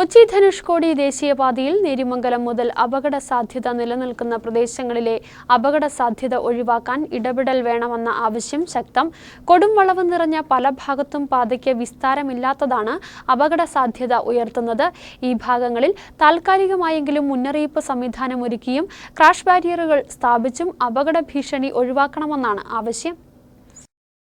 കൊച്ചി ധനുഷ്കോടി ദേശീയപാതയിൽ നേരിമംഗലം മുതൽ അപകട സാധ്യത നിലനിൽക്കുന്ന പ്രദേശങ്ങളിലെ അപകട സാധ്യത ഒഴിവാക്കാൻ ഇടപെടൽ വേണമെന്ന ആവശ്യം ശക്തം. കൊടും വളവ് നിറഞ്ഞ പല ഭാഗത്തും പാതയ്ക്ക് വിസ്താരമില്ലാത്തതാണ് അപകട സാധ്യത ഉയർത്തുന്നത്. ഈ ഭാഗങ്ങളിൽ താൽക്കാലികമായെങ്കിലും മുന്നറിയിപ്പ് സംവിധാനം ഒരുക്കിയും ക്രാഷ് ബാരിയറുകൾ സ്ഥാപിച്ചും അപകട ഭീഷണി ഒഴിവാക്കണമെന്നാണ് ആവശ്യം.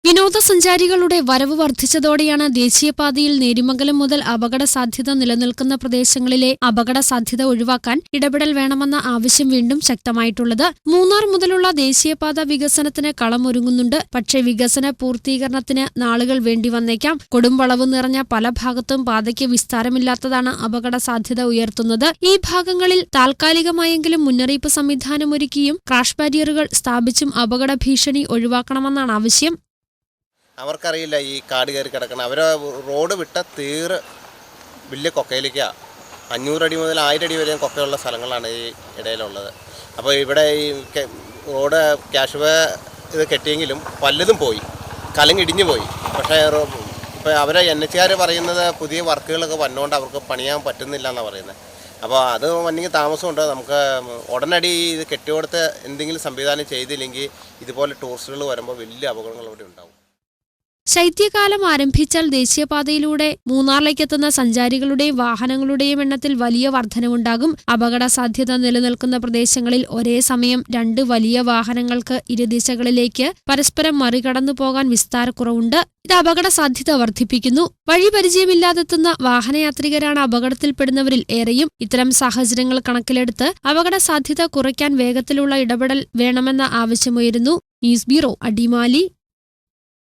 വിനോദസഞ്ചാരികളുടെ വരവ് വർദ്ധിച്ചതോടെയാണ് ദേശീയപാതയിൽ നേരിമംഗലം മുതൽ അപകട സാധ്യത നിലനിൽക്കുന്ന പ്രദേശങ്ങളിലെ അപകട സാധ്യത ഒഴിവാക്കാൻ ഇടപെടൽ വേണമെന്ന ആവശ്യം വീണ്ടും ശക്തമായിട്ടുള്ളത്. മൂന്നാർ മുതലുള്ള ദേശീയപാത വികസനത്തിന് കളമൊരുങ്ങുന്നുണ്ട്. പക്ഷേ വികസന പൂർത്തീകരണത്തിന് നാളുകൾ വേണ്ടി വന്നേക്കാം കൊടുംവളവ് നിറഞ്ഞ പല ഭാഗത്തും പാതയ്ക്ക് വിസ്താരമില്ലാത്തതാണ് അപകട സാധ്യത ഉയർത്തുന്നത്. ഈ ഭാഗങ്ങളിൽ താൽക്കാലികമായെങ്കിലും മുന്നറിയിപ്പ് സംവിധാനമൊരുക്കിയും ക്രാഷ് ബാരിയറുകൾ സ്ഥാപിച്ചും അപകട ഭീഷണി ഒഴിവാക്കണമെന്നാണ് ആവശ്യം. അവർക്കറിയില്ല ഈ കാട് കയറി കിടക്കണം. അവർ റോഡ് വിട്ട തീറ് വലിയ കൊക്കയിലേക്കാണ് അഞ്ഞൂറടി മുതൽ ആയിരം അടി വരെയും കൊക്കയുള്ള സ്ഥലങ്ങളാണ് ഈ ഇടയിലുള്ളത്. അപ്പോൾ ഇവിടെ ഈ റോഡ് ക്യാഷ് വേ ഇത് കെട്ടിയെങ്കിലും പലതും പോയി. കലങ്ങിടിഞ്ഞു പോയി. പക്ഷേ ഇപ്പോൾ അവരെ എൻ എച്ചുകാർ പറയുന്നത് പുതിയ വർക്കുകളൊക്കെ വന്നുകൊണ്ട് അവർക്ക് പണിയാൻ പറ്റുന്നില്ല എന്നാണ് പറയുന്നത് അപ്പോൾ അത് വന്നെങ്കിൽ താമസമുണ്ട്. നമുക്ക് ഉടനടി ഇത് കെട്ടിയോടത്ത് എന്തെങ്കിലും സംവിധാനം ചെയ്തില്ലെങ്കിൽ ഇതുപോലെ ടൂറിസ്റ്റുകൾ വരുമ്പോൾ വലിയ അപകടങ്ങൾ ഇവിടെ ഉണ്ടാവും. ശൈത്യകാലം ആരംഭിച്ചാൽ ദേശീയപാതയിലൂടെ മൂന്നാറിലേക്കെത്തുന്ന സഞ്ചാരികളുടെയും വാഹനങ്ങളുടെയും എണ്ണത്തിൽ വലിയ വർധനവുണ്ടാകും. അപകട സാധ്യത നിലനിൽക്കുന്ന പ്രദേശങ്ങളിൽ ഒരേ സമയം രണ്ട് വലിയ വാഹനങ്ങൾക്ക് ഇരുദിശകളിലേക്ക് പരസ്പരം മറികടന്നു പോകാൻ വിസ്താരക്കുറവുണ്ട്. ഇത് അപകട സാധ്യത വർദ്ധിപ്പിക്കുന്നു വഴി പരിചയമില്ലാതെത്തുന്ന വാഹനയാത്രികരാണ് അപകടത്തിൽപ്പെടുന്നവരിൽ ഏറെയും. ഇത്തരം സാഹചര്യങ്ങൾ കണക്കിലെടുത്ത് അപകട സാധ്യത കുറയ്ക്കാൻ വേഗത്തിലുള്ള ഇടപെടൽ വേണമെന്ന ആവശ്യമുയരുന്നു. News bureau Adimali.